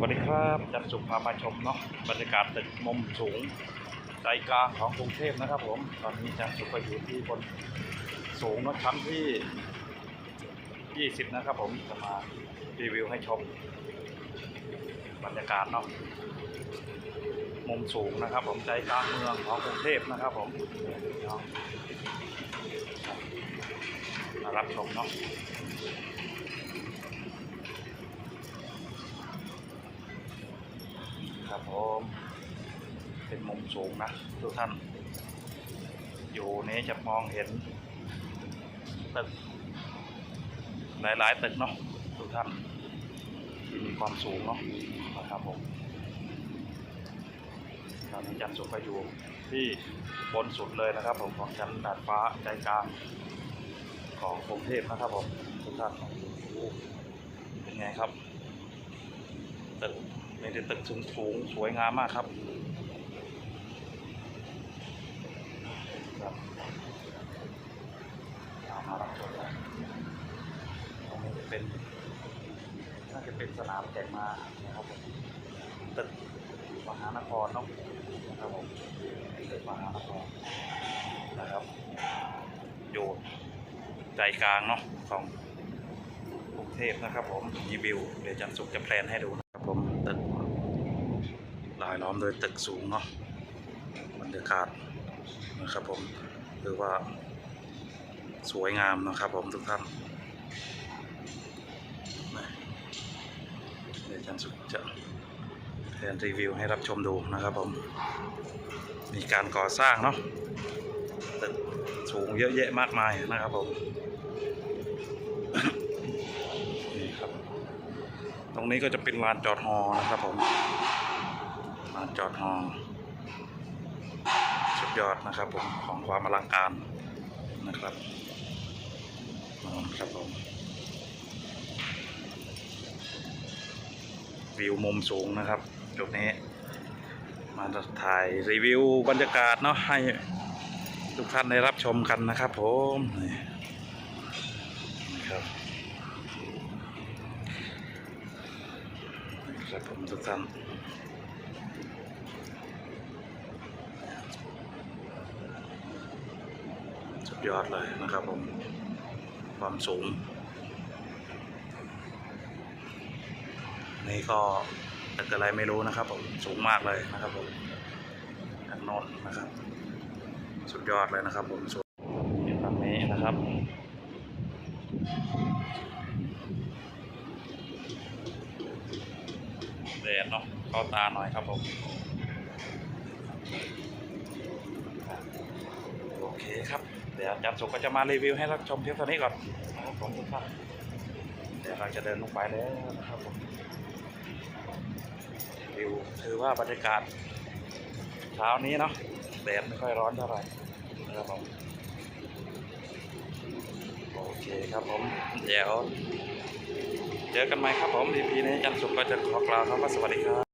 วัสดีครับจันทร์สุขพามาชมเนาะบรรยากาศตึกมุมสูงใจกลางของกรุงเทพนะครับผม ตอนนี้จันทร์สุขก็อยู่ที่บนสูงนะชั้นที่ 20 นะครับผมจะมารีวิวให้ชม บรรยากาศเนาะมุมสูงนะครับ ผมใจกลางเมืองของกรุงเทพนะครับผมมารับชมเนาะ ครับผมเป็นมุมสูงนะทุกท่าน อยู่นี้จะมองเห็นตึกหลายๆตึกเนาะทุกท่านที่มีความสูงเนาะนะครับผมตอนนี้จันสุขก็อยู่ที่บนสุดเลยนะครับ ผมของชั้นดาดฟ้าใจกลางของกรุงเทพนะครับผมทุกท่านเป็นไงครับตึก มีแต่ตึกสูงสูงๆสวยงามมากครับครับเอามารับชมนะตรงนี้จะเป็นน่าจะเป็นสนามแข่งม้านะครับผมตึกมหานครเนาะนะครับผมตึกมหานครนะครับอยู่ใจกลางเนาะของกรุงเทพนะครับผมมีวิวเดี๋ยวจันทร์สุขจะแพลนให้ดูนะครับผมตึก ลายล้อมโดยตึกสูงเนาะบรรยากาศนะครับผมคือว่าสวยงามนะครับผมทุกท่านเดี๋ยวจันทร์สุขจะแพลนรีวิวให้รับชมดูนะครับผม มีการก่อสร้างเนาะตึกสูงเยอะแยะมากมายนะครับผมนี่ครับ ตรงนี้ก็จะเป็นลานจอดฮอนะครับผม จอดฮอสุดยอดนะครับผมของความอลังการนะครับนอนครับผมวิวมุมสูงนะครับจุดนี้ มาถ่ายรีวิวบรรยากาศเนาะให้ทุกท่านได้รับชมกันนะครับผมนี่นะครับครับผมทุกท่าน สุดยอดเลยนะครับผม ความสูง นี่ก็ตึกอะไรไม่รู้นะครับผมสูงมากเลยนะครับผมจากโนนนะครับ สุดยอดเลยนะครับผมสูงอยู่ฝั่งนี้นะครับแดดเนาะเข้าตาหน่อยครับผม โอเคครับ เดี๋ยวอาจารย์สุก็จะมารีวิวให้รับชมเพียงเท่านี้ก่อนนะครับผมทุกท่านเดี๋ยวเราจะเดินลงไปแล้วนะครับผมวิวถือว่าบรรยากาศเช้านี้เนาะแดดไม่ค่อยร้อนเท่าไหร่นะครับผมโอเคครับผมเดี๋ยวเจอกันใหม่ครับผม EP นี้อาจันสุก็จะขอกล่าวคำว่าสวัสดีครับ